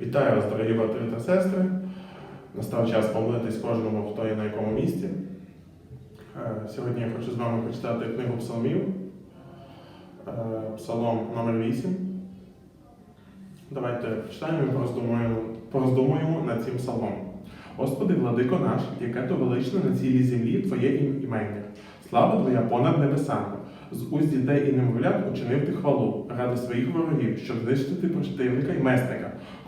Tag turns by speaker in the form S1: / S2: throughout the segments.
S1: Вітаю вас, дорогі брати та сестри. Настав час помолитись кожному, хто є на якому місці. Е, Сьогодні я хочу з вами прочитати книгу псалмів, е, псалом номер 8. Давайте прочитаємо і пороздумуємо, пороздумуємо над цим псалмом. Господи, владико наш, яке то величне на цілій землі Твоє ім- імення. Слава Твоя понад небесами. З уст дітей і немовлят учинив ти хвалу ради своїх ворогів, щоб знищити противника і месника.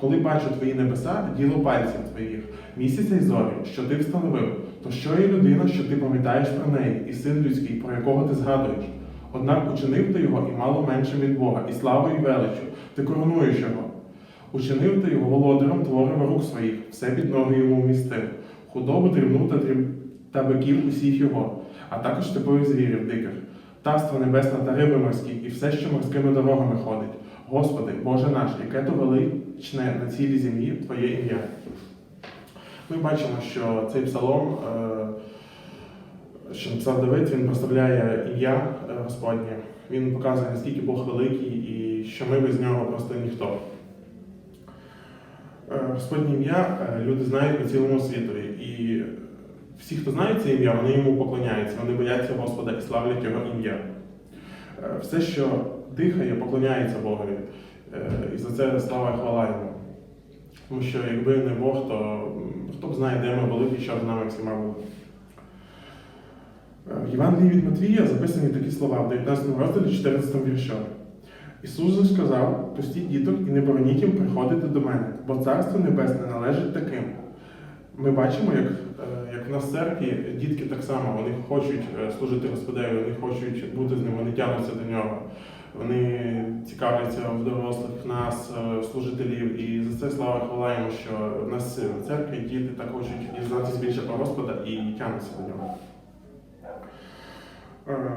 S1: Коли бачу твої небеса, діло пальців твоїх, місяця й зорі, що ти встановив, то що є людина, що ти пам'ятаєш про неї, і син людський, про якого ти згадуєш? Однак учинив ти його і мало менше від Бога, і славою і величчю, ти коронуєш його. Учинив ти його володарем творива рук своїх, все під ноги йому вмістив, худобу дрібну та, дріб... та биків усіх його, а також степових звірів диких, птаство небесне та риби морські, і все, що морськими дорогами ходить. Господи, Боже наш, яке то величне на цілій землі Твоє ім'я. Ми бачимо, що цей псалом е, що написав Давид, він прославляє ім'я е, Господнє. Він показує, наскільки Бог великий і що ми без нього просто ніхто. Е, Господнє ім'я люди знають по цілому світові. І всі, хто знає це ім'я, вони йому поклоняються, вони бояться Господа і славлять його ім'я. Все, що дихає, поклоняється Богові. Е, І за це слава і хвала йому. Тому що якби не Бог, то хто б знає, де ми були і що з нами всіма було. Е, В Євангелії від Матвія записані такі слова в 19 розділі 14 віршом. Ісус сказав: пустіть діток і не бороніть їм приходити до мене, бо царство небесне належить таким. Ми бачимо, як, е, як в нас в церкві дітки так само вони хочуть служити Господеві, вони хочуть бути з ним, вони тягнуться до нього. Вони цікавляться в дорослих нас, е, служителів, і за це слава хвала йому, що в нас в церкві діти так хочуть дізнатися більше про Господа і тягнуться до нього. Е,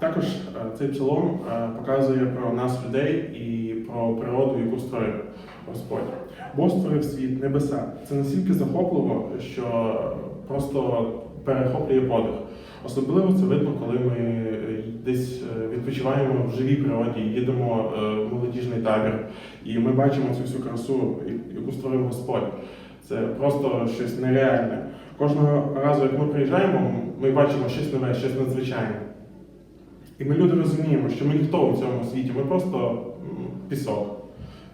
S1: Також е, цей псалом показує про нас, людей, і про природу, яку створив Господь. Бог створив світ, небеса. Це настільки захопливо, що просто перехоплює подих. Особливо це видно, коли ми е, десь е, відпочиваємо в живій природі, їдемо е, в молодіжний табір, і ми бачимо цю всю красу, яку створив Господь. Це просто щось нереальне. Кожного разу, як ми приїжджаємо, ми бачимо щось нове, щось надзвичайне. І ми люди розуміємо, що ми ніхто у цьому світі, ми просто пісок.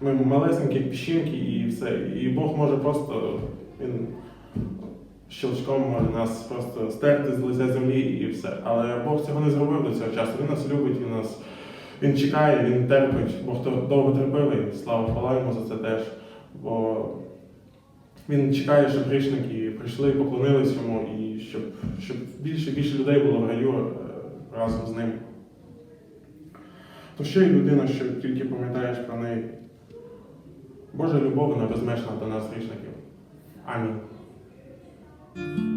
S1: Ми малесенькі піщинки і все. І Бог може просто він щелчком може нас просто стерти з лиця землі і все. Але Бог цього не зробив до цього часу. Він нас любить, він нас він чекає, він терпить. Бог довго терпив, і слава хвала йому за це теж. Бо він чекає, щоб грішники прийшли, поклонились йому, і щоб, щоб більше більше людей було в раю е, разом з ним. То ще й людина, що тільки пам'ятаєш про неї. Божа любов вона безмежна до нас грішників. Амінь. you